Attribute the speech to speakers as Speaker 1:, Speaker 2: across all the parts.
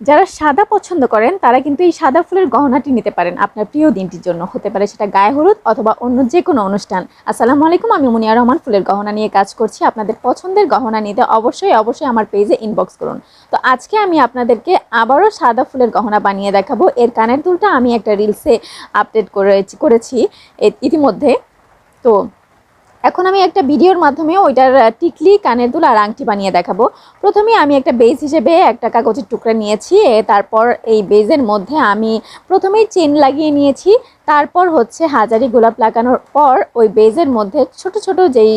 Speaker 1: যারা সাদা পছন্দ করেন, তারা কিন্তু এই সাদা ফুলের গহনাটি নিতে পারেন আপনার প্রিয় দিনটির জন্য। হতে পারে সেটা গায়ে হলুদ অথবা অন্য যে কোনো অনুষ্ঠান। আসসালামু আলাইকুম, আমি মুনিয়া রহমান, ফুলের গহনা নিয়ে কাজ করছি। আপনাদের পছন্দের গহনা নিতে অবশ্যই অবশ্যই আমার পেজে ইনবক্স করুন। তো আজকে আমি আপনাদেরকে আবারও সাদা ফুলের গহনা বানিয়ে দেখাবো। এর কানের দুলটা আমি একটা রিলসে আপডেট করেছি করেছি। ইতিমধ্যে। তো এখন আমি একটা ভিডিওর মাধ্যমে ওইটার টিকলি, কানের দুল আর আংটি বানিয়ে দেখাবো। প্রথমে আমি একটা বেজ হিসেবে একটা কাগজের টুকরা নিয়েছি তারপর এই বেজের মধ্যে আমি প্রথমেই চেন লাগিয়ে নিয়েছি। তারপর হচ্ছে হাজারি গোলাপ লাগানোর পর ওই বেজের মধ্যে ছোট ছোট যেই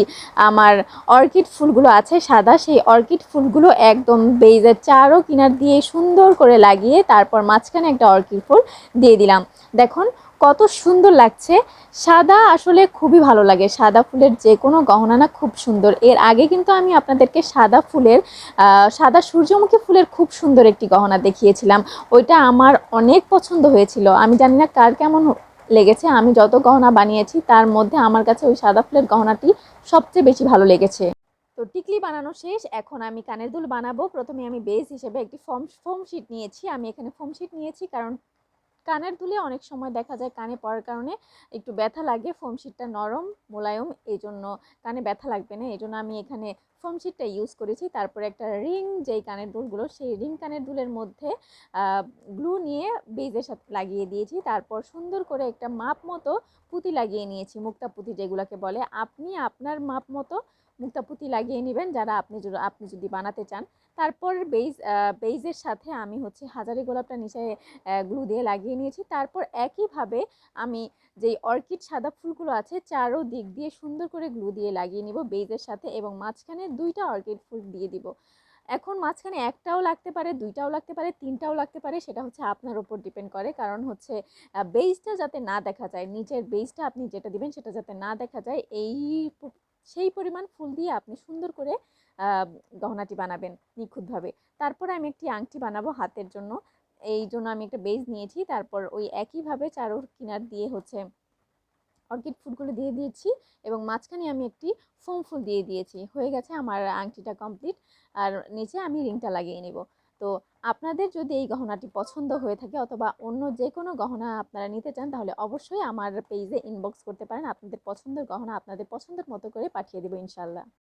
Speaker 1: আমার অর্কিড ফুলগুলো আছে সাদা, সেই অর্কিড ফুলগুলো একদম বেজের চারও কিনার দিয়ে সুন্দর করে লাগিয়ে তারপর মাঝখানে একটা অর্কিড ফুল দিয়ে দিলাম। দেখুন কত সুন্দর লাগছে। সাদা আসলে খুবই ভালো লাগে। সাদা ফুলের যে কোনো গহনা না খুব সুন্দর। এর আগে কিন্তু আমি আপনাদেরকে সাদা ফুলের সাদা সূর্যমুখী ফুলের খুব সুন্দর একটি গহনা দেখিয়েছিলাম। ওইটা আমার অনেক পছন্দ হয়েছিল। আমি জানি না কার কেমন লেগেছে। আমি যত গহনা বানিয়েছি, তার মধ্যে আমার কাছে ওই সাদা ফুলের গহনাটি সবচেয়ে বেশি ভালো লেগেছে। তো টিকলি বানানো শেষ। এখন আমি কানের দুল বানাবো। প্রথমে আমি বেস হিসেবে একটি ফর্ম ফোম শিট নিয়েছি। আমি এখানে ফোম শিট নিয়েছি কারণ কানের দুলে অনেক সময় দেখা যায় কানে পড়ার কারণে একটু ব্যথা লাগে ফোম শিটটা নরম, মোলায়ম এই জন্য কানে ব্যথা লাগবে না। এই জন্য আমি এখানে ফোম শিটটা ইউজ করেছি। তারপরে একটা রিং যেই কানের দুলগুলো, সেই রিং কানের দুলের মধ্যে গ্লু নিয়ে বেজের সাথে লাগিয়ে দিয়েছি। তারপর সুন্দর করে একটা মাপ মতো পুঁতি লাগিয়ে নিয়েছি। মুক্তা পুঁতি যেগুলোকে বলে। আপনি আপনার মাপ মতো মুক্তা পুঁতি লাগিয়ে নেবেন। যারা আপনি আপনি যদি বানাতে চান। তারপর বেইজ বেইজের সাথে আমি হচ্ছে হাজারি গোলাপটা নিচে গ্লু দিয়ে লাগিয়ে নিয়েছি। তারপর একইভাবে আমি যেই অর্কিড সাদা ফুলগুলো আছে চারো দিক দিয়ে সুন্দর করে গ্লু দিয়ে লাগিয়ে নিব বেইজের সাথে এবং মাঝখানে দুইটা অর্কিড ফুল দিয়ে দিব। এখন মাঝখানে একটাও লাগতে পারে, দুইটাও লাগতে পারে, তিনটাও লাগতে পারে, সেটা হচ্ছে আপনার উপর ডিপেন্ড করে। কারণ হচ্ছে বেজটা যাতে না দেখা যায়, নিচের বেজটা আপনি যেটা দিবেন সেটা যাতে না দেখা যায়, এই সেই পরিমাণ ফুল দিয়ে আপনি সুন্দর করে গহনাটি বানাবেন নিখুঁতভাবে। তারপরে আমি একটি আংটি বানাবো হাতের জন্য। এই জন্য আমি একটা বেজ নিয়েছি। তারপর ওই একইভাবে চারো কিনার দিয়ে হচ্ছে অর্কিড ফুলগুলো দিয়ে দিয়েছি এবং মাঝখানে আমি একটি ফোম ফুল দিয়ে দিয়েছি। হয়ে গেছে আমার আংটিটা কমপ্লিট। আর নিচে আমি রিংটা লাগিয়ে নেব। তো আপনাদের যদি এই গহনাটি পছন্দ হয়ে থাকে অথবা অন্য যে কোনো গহনা আপনারা নিতে চান, তাহলে অবশ্যই আমার পেজে ইনবক্স করতে পারেন। আপনাদের পছন্দের গহনা আপনাদের পছন্দের মতো করে পাঠিয়ে দেবো ইনশাল্লাহ